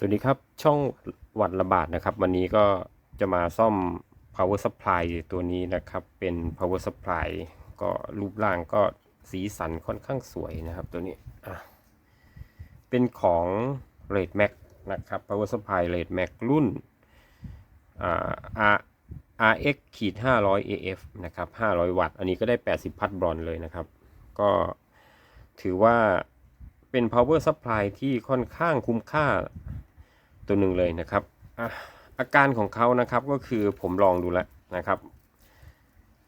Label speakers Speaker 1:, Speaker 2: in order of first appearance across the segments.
Speaker 1: สวัสดีครับ ช่องหวัดระบาดนะครับ วันนี้ก็จะมาซ่อม power supply ตัวนี้นะครับ เป็น power supply ก็รูปร่างก็สีสันค่อนข้างสวยนะครับ ตัวนี้เป็นของ Red Max นะครับ power supply Red Max รุ่น RX ขีด500 AF นะครับ 500 วัตต์ อันนี้ก็ได้ 80 พัดบอนเลยนะครับ ก็ถือว่าเป็น power supply ที่ค่อนข้างคุ้มค่า ตัวหนึ่งเลยนะครับอะอาการของเขานะครับก็คือผมลองดูแล้วนะครับ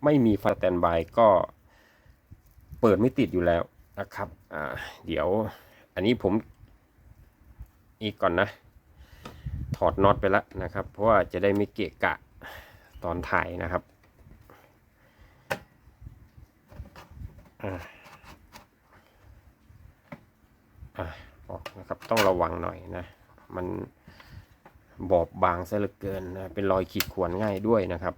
Speaker 1: ไม่มีไฟสแตนบายก็เปิดไม่ติดอยู่แล้วนะครับอ่าเดี๋ยวอันนี้ผมอีกก่อนนะ ถอดน็อตไปแล้วนะครับ เพราะว่าจะได้ไม่เกะกะตอนถ่ายนะครับอ่าอะออกนะครับต้องระวังหน่อยนะ มัน บอบบางซะเหลือเกินนะเป็นรอยขีดข่วนง่ายด้วยนะครับ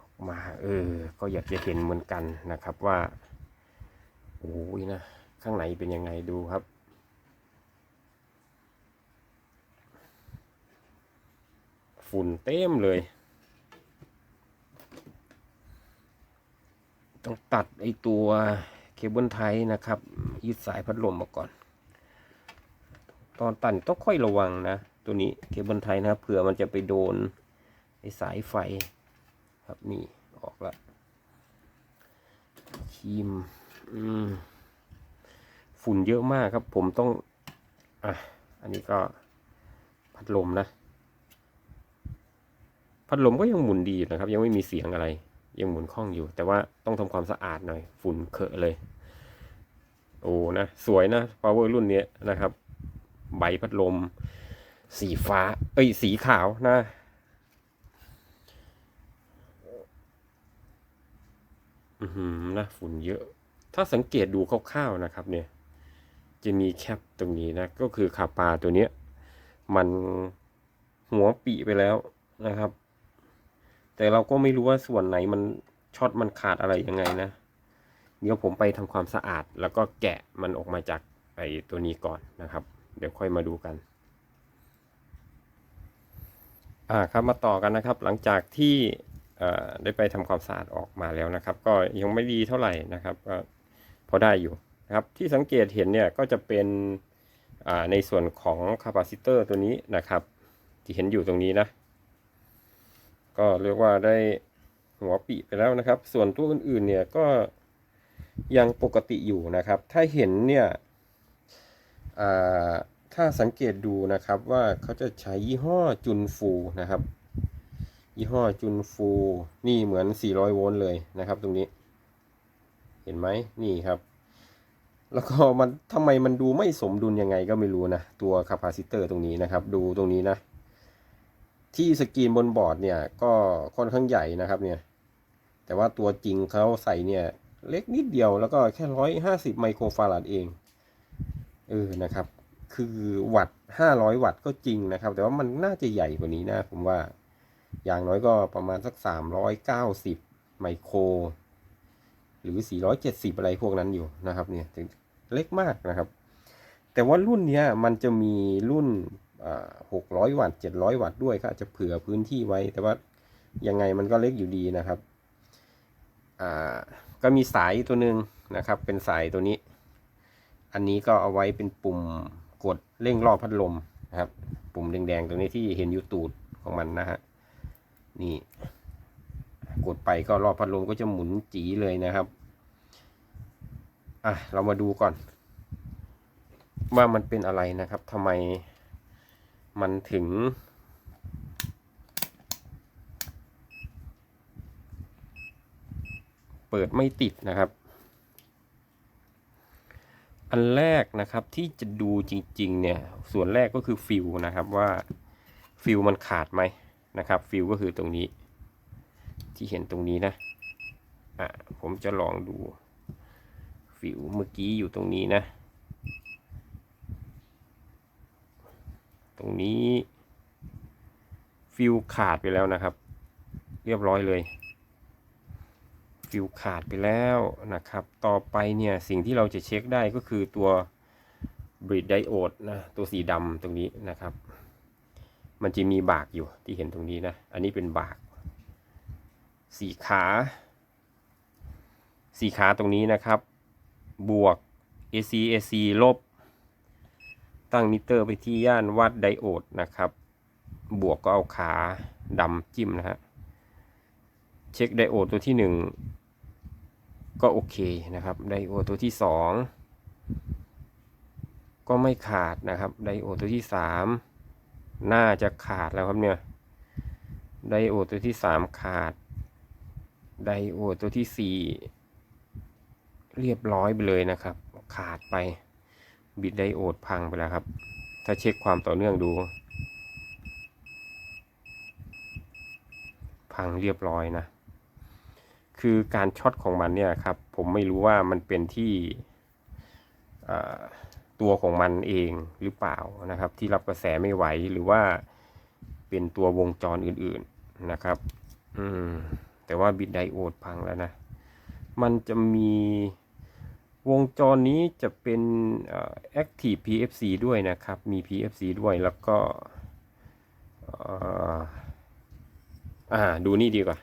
Speaker 1: ออกมาเออ ก็อยากจะเห็นเหมือนกันนะครับว่าโอ้ยนะข้างในเป็นยังไงดูครับ ฝุ่นเต็มเลย ต้องตัดไอตัวเคเบิลไทยนะครับยึดสายพัดลมมาก่อน ตอนตัดต้องค่อยระวังนะ ตัวนี้เคเบิลไทยนะครับเผื่อมันจะไปโดนไอสายไฟครับนี่ออกละครีมอืมฝุ่นเยอะมากครับ ผมต้อง อะ อันนี้ก็พัดลมนะ พัดลมก็ยังหมุนดีนะครับ ยังไม่มีเสียงอะไร ยังหมุนคล่องอยู่ แต่ว่าต้องทำความสะอาดหน่อย ฝุ่นเคอะเลย โอ้นะ สวยนะ power รุ่นนี้นะครับ ใบพัดลม สีฟ้า เอ้ย สีขาวนะ อือหือนะฝุ่นเยอะ ถ้าสังเกตดูคร่าวๆนะครับ เนี่ย จะมีแคปตรงนี้นะ ก็คือขาปลาตัวเนี้ย มันหัวปีไปแล้วนะครับ แต่เราก็ไม่รู้ว่าส่วนไหนมันช็อตมันขาดอะไรยังไงนะเดี๋ยวผมไปทำความสะอาดแล้วก็แกะมันออกมาจากไอ้ตัวนี้ก่อนนะครับ เดี๋ยวค่อยมาดูกัน อ่าครับมาต่อกันนะครับ หลังจากที่ได้ไปทำความสะอาดออกมาแล้วนะครับ ก็ยังไม่ดีเท่าไหร่นะครับก็พอได้อยู่นะครับ ที่สังเกตเห็นเนี่ยก็จะเป็นในส่วนของคาปาซิเตอร์ตัวนี้นะครับ ที่เห็นอยู่ตรงนี้นะ ก็เรียกว่าได้หัวปีไปแล้วนะครับ ส่วนตัวอื่นๆเนี่ยก็ยังปกติอยู่นะครับ ถ้าเห็นเนี่ย ถ้าสังเกตดูนะครับว่าเขาจะใช้ยี่ห้อจุนฟูนะครับ ยี่ห้อจุนฟูนี่เหมือน 400 โวลต์เลยนะครับ ตรงนี้ เห็นไหมนี่ครับ แล้วก็มันทำไมมันดูไม่สมดุลยังไงก็ไม่รู้นะตัวคาปาซิเตอร์ตรงนี้นะครับ ดูตรงนี้นะ ที่สกรีนบนบอร์ดเนี่ยก็ค่อนข้างใหญ่นะครับเนี่ย แต่ว่าตัวจริงเขาใส่เนี่ยเล็กนิดเดียวแล้วก็แค่ร้อยห้าสิบไมโครฟาราดเอง เออนะครับ คือวัตต์ห้าร้อยวัตต์ก็จริงนะครับ แต่ว่ามันน่าจะใหญ่กว่านี้นะผมว่า อย่างน้อยก็ประมาณสักสามร้อยเก้าสิบไมโคร หรือสี่ร้อยเจ็ดสิบอะไรพวกนั้นอยู่นะครับ เนี่ยถึงเล็กมากนะครับ แต่ว่ารุ่นเนี้ยมันจะมีรุ่นหกร้อยวัตต์เจ็ดร้อยวัตต์ด้วยก็อาจจะเผื่อพื้นที่ไว้ แต่ว่ายังไงมันก็เล็กอยู่ดีนะครับ อ่า ก็มีสายตัวหนึ่งนะครับ เป็นสายตัวนี้ อันนี้ก็เอาไว้เป็นปุ่มกดเร่งรอบพัดลมนะครับ ปุ่มแดงๆตรงนี้ที่เห็นอยู่ตูดของมันนะฮะนี่ กดไปก็รอบพัดลมก็จะหมุนจีเลยนะครับอะเรามาดูก่อน ว่ามันเป็นอะไรนะครับทำไมมันถึง เปิดไม่ติดนะครับ อันแรกนะครับที่จะดูจริงๆเนี่ยส่วนแรกก็คือฟิวนะครับว่าฟิวมันขาดไหมนะครับฟิวก็คือตรงนี้ ที่เห็นตรงนี้นะอะผมจะลองดูฟิวเมื่อกี้อยู่ตรงนี้นะ ตรงนี้ฟิวขาดไปแล้วนะครับ เรียบร้อยเลย ฟิวขาดไปแล้วนะครับ ต่อไปเนี่ยสิ่งที่เราจะเช็คได้ก็คือตัวบริดไดโอดนะตัวสีดำตรงนี้นะครับ มันจะมีบากอยู่ที่เห็นตรงนี้นะ อันนี้เป็นบาก สีขา สีขาตรงนี้นะครับ บวก AC AC ลบ ตั้งมิเตอร์ไปที่ย่านวัดไดโอดนะครับ บวกก็เอาขาดำจิ้มนะฮะเช็คไดโอดตัวที่หนึ่ง ก็โอเคนะครับไดโอตัวที่สองก็ไม่ขาดนะครับไดโอตัวที่สามน่าจะขาดแล้วครับเนี่ยไดโอตัวที่สามขาดไดโอตัวที่สี่เรียบร้อยไปเลยนะครับ ขาดไปบิดไดโอดพังไปแล้วครับ ถ้าเช็คความต่อเนื่องดู พังเรียบร้อยนะ คือการช็อตของมันเนี่ยครับผมไม่รู้ว่ามันเป็นที่ตัวของมันเองหรือเปล่านะครับ ที่รับกระแสไม่ไหวหรือว่าเป็นตัววงจรอื่นๆนะครับ อืมแต่ว่าบิดไดโอดพังแล้วนะ มันจะมีวงจรนี้จะเป็นเอ่อ Active PFC ด้วยนะครับ มี PFC ด้วยแล้วก็อ่าดูนี่ดีกว่า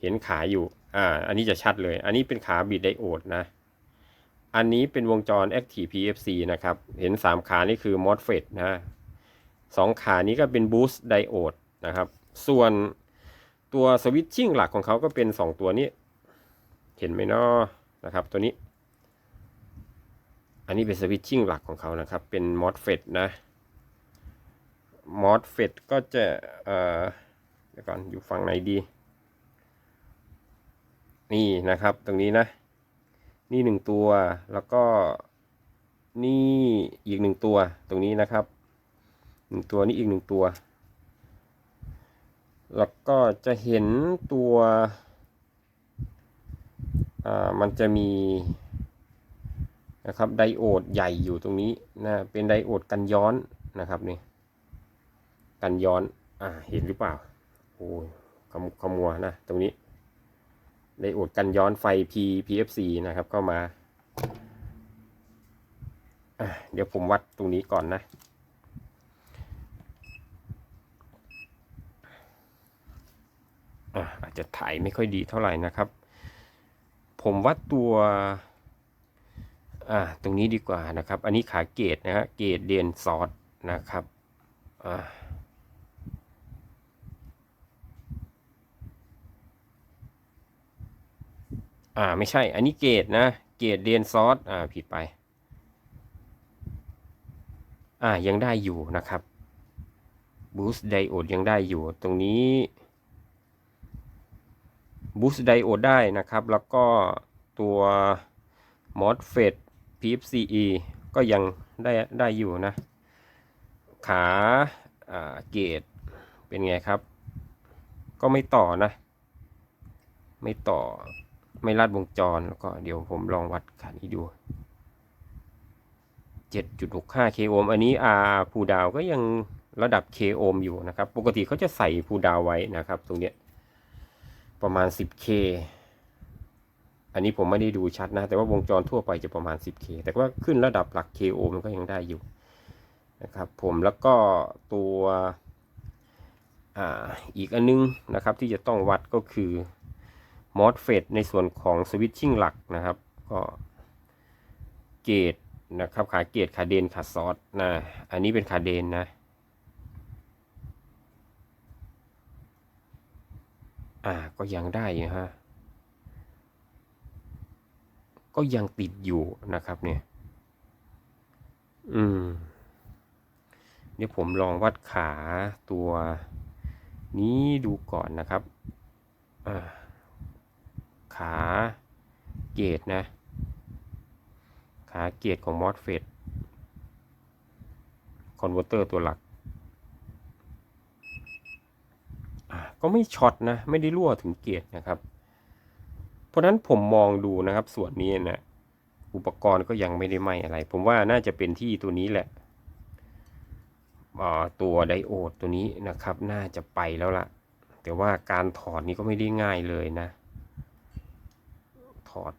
Speaker 1: เห็นขาอยู่ อ่า อันนี้จะชัดเลย อันนี้เป็นขาบิดไดโอดนะ อันนี้เป็นวงจร Active PFC นะครับ เห็น 3 ขานี่คือ MOSFET นะสองขานี้ก็เป็น Boost Diode นะครับ ส่วนตัวสวิตชิ่งหลักของเขาก็เป็น 2 ตัวนี้ เห็นไหมเนาะนะครับ ตัวนี้ อันนี้เป็นสวิตชิ่งหลักของเขานะครับ เป็น MOSFET นะ MOSFET ก็จะ เอ่อ เดี๋ยวก่อน อยู่ฝั่งไหนดี นี่นะครับตรงนี้นะ นี่หนึ่งตัวแล้วก็นี่อีกหนึ่งตัวตรงนี้นะครับหนึ่งตัวนี่อีกหนึ่งตัว แล้วก็จะเห็นตัวอ่ามันจะมีนะครับไดโอดใหญ่อยู่ตรงนี้นะเป็นไดโอดกันย้อนนะครับนี่กันย้อนอ่าเห็นหรือเปล่าโอ้ยขมขมัวนะตรงนี้ ไดโอดกันย้อนไฟ P PFC นะครับเข้ามา เดี๋ยวผมวัดตรงนี้ก่อนนะอาจจะถ่ายไม่ค่อยดีเท่าไหร่นะครับ ผมวัดตัวตรงนี้ดีกว่านะครับ อันนี้ขาเกตนะฮะเกตเดนซอสนะครับอ่า อ่าไม่ใช่ อันนี้เกตนะ เกตเดนซอสอ่าผิดไป อ่ายังได้อยู่นะครับบูสต์ไดโอดยังได้อยู่ตรงนี้บูสต์ไดโอดได้นะครับ แล้วก็ตัว MOSFET PFCE ก็ยังได้ได้อยู่นะขาอ่าเกตเป็นไงครับ ก็ไม่ต่อนะ ไม่ต่อ ไม่ลัดวงจรแล้วก็เดี๋ยวผมลองวัดขานี้ดู 7.65 k โอห์มอันนี้อาพูดาวก็ยังระดับ k โอห์มอยู่นะครับ ปกติเขาจะใส่พูดาวไว้นะครับ ตรงเนี้ยประมาณ 10k อันนี้ผมไม่ได้ดูชัดนะ แต่ว่าวงจรทั่วไปจะประมาณ 10k แต่ว่าขึ้นระดับหลัก k โอห์มมันก็ยังได้อยู่นะครับผมแล้วก็ตัวออีกอันนึงนะครับที่จะต้องวัดก็คือ MOSFET ในส่วนของสวิตชิ่งหลักนะครับ ก็เกตนะครับขาเกตขาเดนขาซอสนะอันนี้เป็นขาเดนนะอ่าก็ยังได้นะฮะก็ยังติดอยู่นะครับเนี่ย อืม เดี๋ยวผมลองวัดขาตัวนี้ดูก่อนนะครับ อ่า ขาเกตนะ ขาเกตของ MOSFET คอนเวอร์เตอร์ตัวหลัก ก็ไม่ช็อตนะ ไม่ได้รั่วถึงเกตนะครับ เพราะนั้นผมมองดูนะครับส่วนนี้นะอุปกรณ์ก็ยังไม่ได้ไหมอะไร ผมว่าน่าจะเป็นที่ตัวนี้แหละตัวไดโอดตัวนี้นะครับ น่าจะไปแล้วล่ะแต่ว่าการถอดนี้ก็ไม่ได้ง่ายเลยนะ ถอด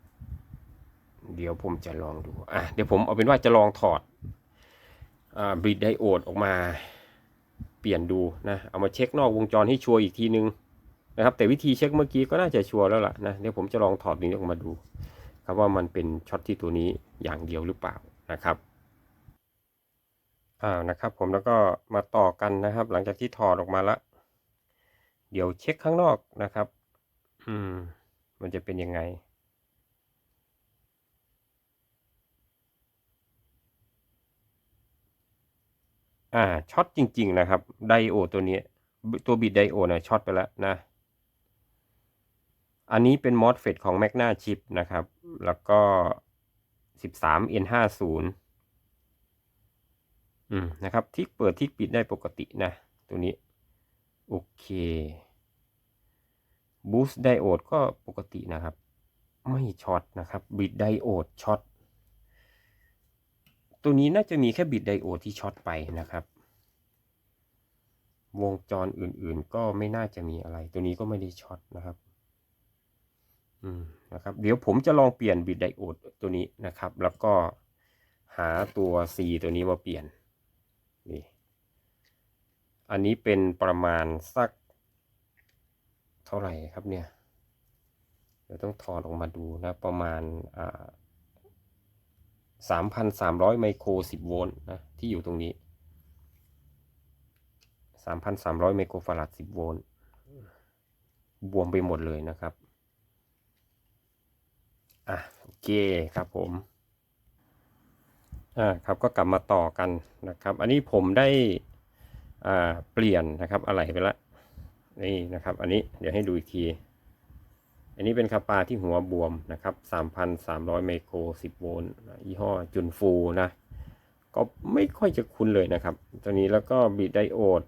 Speaker 1: เดี๋ยวผมจะลองดู อะ เดี๋ยวผมเอาเป็นว่าจะลองถอดอบริดไดโอดออกมา เปลี่ยนดูนะ เอามาเช็คนอกวงจรให้ชัวร์อีกทีนึงนะครับ แต่วิธีเช็คเมื่อกี้ก็น่าจะชัวร์แล้วล่ะนะ เดี๋ยวผมจะลองถอดนี้ออกมาดู ครับว่ามันเป็นช็อตที่ตัวนี้อย่างเดียวหรือเปล่านะครับอ่านะครับผมแล้วก็มาต่อกันนะครับ หลังจากที่ถอดออกมาละเดี๋ยวเช็คข้างนอกนะครับ อืม มันจะเป็นยังไง อ่าช็อตจริง ๆ นะครับ ไดโอตัวนี้ ตัวบิดไดโอนะช็อตไปแล้วนะ อันนี้เป็นมอสเฟตของ m a g n a Chip นะครับ แล้วก็ 13N50 อืมนะครับทิกเปิดทิกปิดได้ปกตินะ ตัวนี้ โอเคบูสต์ไดโอดก็ปกตินะครับ ไม่ช็อตนะครับบิดไดโอดช็อต ตัวนี้น่าจะมีแค่บิดไดโอดที่ช็อตไปนะครับ วงจรอื่นๆ ก็ไม่น่าจะมีอะไร ตัวนี้ก็ไม่ได้ช็อตนะครับ อืมนะครับ เดี๋ยวผมจะลองเปลี่ยนบิดไดโอดตัวนี้นะครับ แล้วก็หาตัว C ตัวนี้มาเปลี่ยน นี่ อันนี้เป็นประมาณสัก เท่าไหร่ครับเนี่ย เดี๋ยวต้องถอดออกมาดูนะ ประมาณอ่า สามพันสามร้อยไมโครสิบโวลต์นะที่อยู่ตรงนี้สามพันสามร้อยไมโครฟาราดสิบโวลต์บวมไปหมดเลยนะครับ อะ โอเคครับผม อ่าครับก็กลับมาต่อกันนะครับ อันนี้ผมได้อ่าเปลี่ยนนะครับ อะไรไปละนี่นะครับ อันนี้เดี๋ยวให้ดูอีกที อันนี้เป็นคาปาที่หัวบวมนะครับ 3,300 ไมโคร 10 โวลต์ยี่ห้อจุนฟูนะ ก็ไม่ค่อยจะคุ้นเลยนะครับ ตัวนี้แล้วก็บีดไดโอด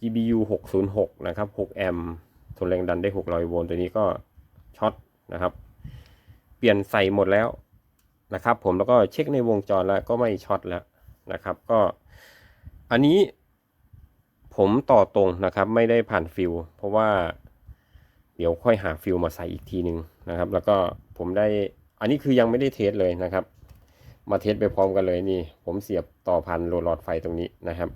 Speaker 1: GBU 606 นะครับ 6 แอมป์ทนแรงดันได้ 600 โวลต์ ตัวนี้ก็ช็อตนะครับ เปลี่ยนใส่หมดแล้วนะครับผมแล้วก็เช็คในวงจรแล้วก็ไม่ช็อตแล้วนะครับ ก็อันนี้ผมต่อตรงนะครับ ไม่ได้ผ่านฟิลเพราะว่า เดี๋ยวค่อยหาฟิลมาใส่อีกทีหนึ่งนะครับ แล้วก็ผมได้อันนี้คือยังไม่ได้เทสเลยนะครับ มาเทสไปพร้อมกันเลยนี่ ผมเสียบต่อพันโหลอดไฟตรงนี้นะครับ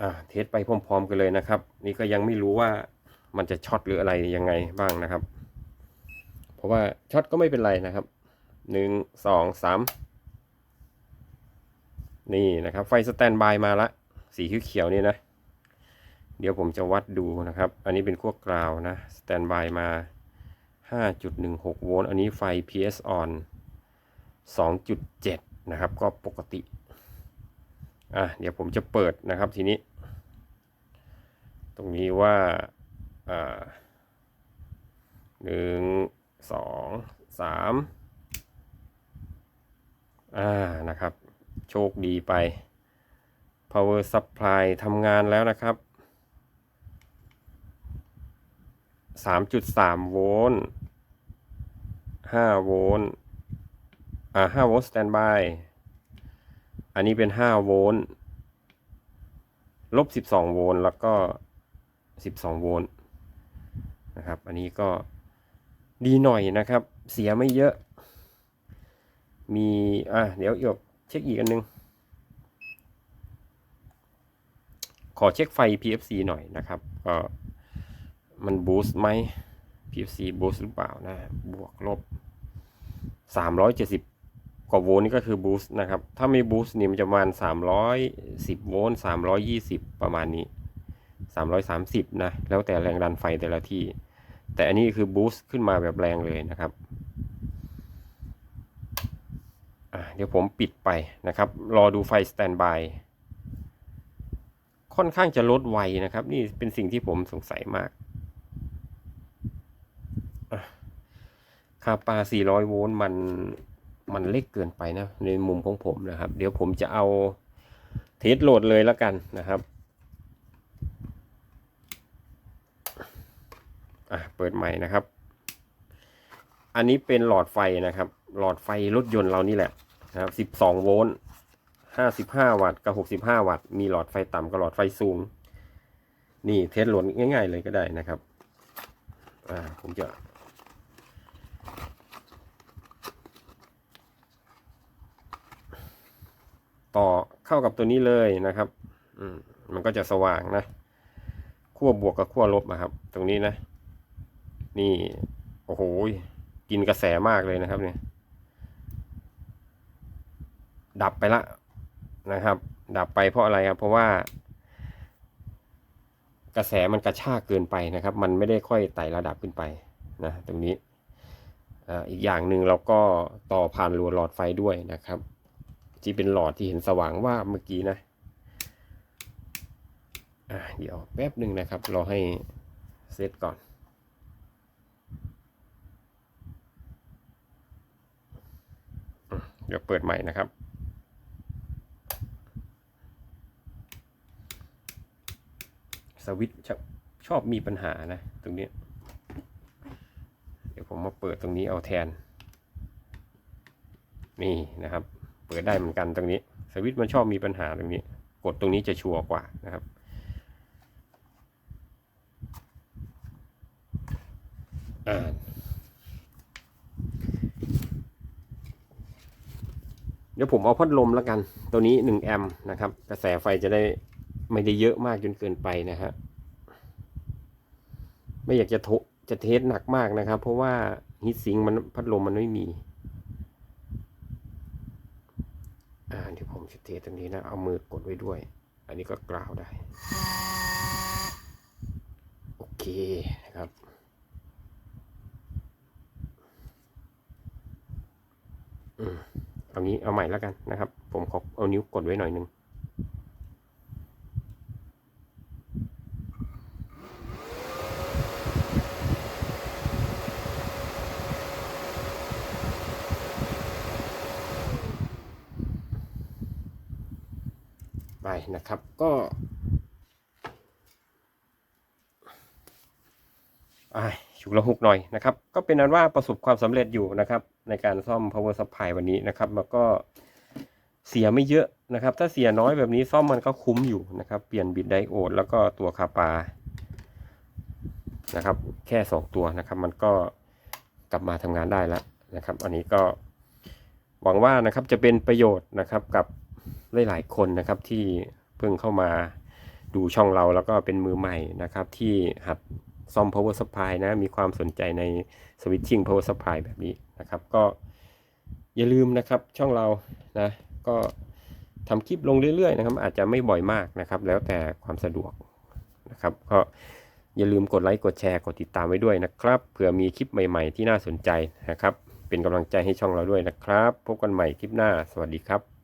Speaker 1: อ่าเทสไปพร้อมๆกันเลยนะครับ นี่ก็ยังไม่รู้ว่ามันจะช็อตหรืออะไรยังไงบ้างนะครับ เพราะว่าช็อตก็ไม่เป็นไรนะครับหนึ่งสองสามนี่นะครับ ไฟสแตนบายมาละ สีเขียวๆนี่นะ เดี๋ยวผมจะวัดดูนะครับ อันนี้เป็นขั้วกราวนะสแตนบายมา 5.16 โวลต์ อันนี้ไฟ PS on 2.7 นะครับ ก็ปกติ อะ เดี๋ยวผมจะเปิดนะครับทีนี้ ตรงนี้ว่าอ่าหนึ่งสองสามอ่า นะครับ โชคดีไป power supply ทำงานแล้วนะครับ สามจุดสามโวลต์ห้าโวลต์ อ่าห้าโวลต์สแตนบาย อันนี้เป็นห้าโวลต์ ลบสิบสองโวลต์ แล้วก็สิบสองโวลต์นะครับ อันนี้ก็ดีหน่อยนะครับ เสียไม่เยอะ มี อะ เดี๋ยวเอกเช็คอีกอันนึง ขอเช็คไฟ PFC หน่อยนะครับ ก็ มันบูสต์ไหม PFC บูสต์หรือเปล่านะ บวกลบ 370 กว่าโวลต์นี่ก็คือบูสต์นะครับ ถ้าไม่บูสต์นี่มันจะประมาณ 310 โวลต์ 320 ประมาณนี้ 330 นะ แล้วแต่แรงดันไฟแต่ละที่ แต่อันนี้คือบูสต์ขึ้นมาแบบแรงเลยนะครับเดี๋ยวผมปิดไปนะครับ รอดูไฟสแตนบาย ค่อนข้างจะลดไวนะครับ นี่เป็นสิ่งที่ผมสงสัยมาก คาปา 400 โวลต์มันมันเล็กเกินไปนะ ในมุมของผมนะครับ เดี๋ยวผมจะเอาเทสโหลดเลยแล้วกันนะครับอะเปิดใหม่นะครับ อันนี้เป็นหลอดไฟนะครับ หลอดไฟรถยนต์เรานี่แหละนะครับ 12 โวลต์ 55 วัตต์กับ 65 วัตต์ มีหลอดไฟต่ำกับหลอดไฟสูง นี่เทสโหลดง่าย ๆ เลยก็ได้นะครับ อ่าผมจะ ต่อเข้ากับตัวนี้เลยนะครับอืมมันก็จะสว่างนะขั้วบวกกับขั้วลบนะครับ ตรงนี้นะ นี่โอ้โหกินกระแสมากเลยนะครับเนี่ย ดับไปละนะครับ ดับไปเพราะอะไรครับ เพราะว่า กระแสมันกระชากเกินไปนะครับ มันไม่ได้ค่อยไต่ระดับขึ้นไปนะตรงนี้อ่าอีกอย่างหนึ่งเราก็ต่อผ่านรัวหลอดไฟด้วยนะครับ ที่เป็นหลอดที่เห็นสว่างว่าเมื่อกี้นะอ่าเดี๋ยวแป๊บหนึ่งนะครับ รอให้เซตก่อน เดี๋ยวเปิดใหม่นะครับ สวิตช์ชอบมีปัญหานะ ตรงนี้ เดี๋ยวผมมาเปิดตรงนี้เอาแทน นี่นะครับ เปิดได้เหมือนกันตรงนี้ สวิตช์มันชอบมีปัญหาตรงนี้ กดตรงนี้จะชัวร์กว่านะครับ อ่าเดี๋ยวผมเอาพัดลมแล้วกัน ตัวนี้หนึ่งแอมป์นะครับ กระแสไฟจะได้ไม่ได้เยอะมากจนเกินไปนะฮะ ไม่อยากจะโทจะเทสหนักมากนะครับ เพราะว่าฮีทซิงมันพัดลมมันไม่มี อ่ สเดี๋ยวผมจะเทสตรงนี้นะ เอามือกดไว้ด้วย อันนี้ก็กล่าวได้ โอเคนะครับ อืมเอางี้เอาใหม่แล้วกันนะครับ ผมขอเอานิ้วกดไว้หน่อยหนึง นะครับก็อ่าฉุกละหุกหน่อยนะครับ ก็เป็นอันว่าประสบความสำเร็จอยู่นะครับ ในการซ่อม power supply วันนี้นะครับ แล้วก็เสียไม่เยอะนะครับ ถ้าเสียน้อยแบบนี้ซ่อมมันก็คุ้มอยู่นะครับ เปลี่ยนบิดไดโอด แล้วก็ตัวคาปานะครับ แค่สองตัวนะครับ มันก็กลับมาทำงานได้แล้วนะครับ อันนี้ก็หวังว่านะครับจะเป็นประโยชน์นะครับกับ หลายๆคนนะครับที่เพิ่งเข้ามาดูช่องเราแล้วก็เป็นมือใหม่นะครับ ที่หัดซ่อม power supply นะ มีความสนใจใน switching power supply แบบนี้นะครับ ก็อย่าลืมนะครับช่องเรานะก็ทำคลิปลงเรื่อยๆนะครับ อาจจะไม่บ่อยมากนะครับ แล้วแต่ความสะดวกนะครับ ก็อย่าลืมกดไลค์กดแชร์กดติดตามไว้ด้วยนะครับเผื่อมีคลิปใหม่ๆที่น่าสนใจนะครับ เป็นกำลังใจให้ช่องเราด้วยนะครับ พบกันใหม่คลิปหน้า สวัสดีครับ